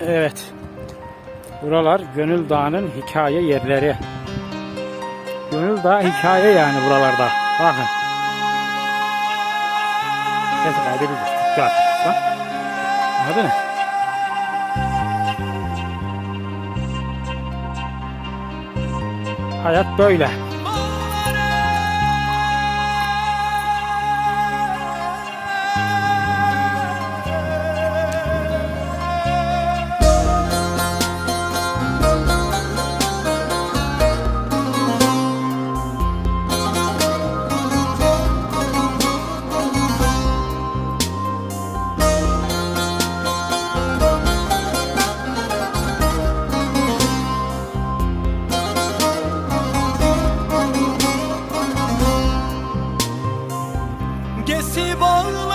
Evet. Buralar Gönül Dağı'nın hikaye yerleri. Gönül Dağı hikaye yani buralarda. Bakın. Ses kaydedilir. Dikkat. Anladın mı? Hayat böyle. gölgesi bağlar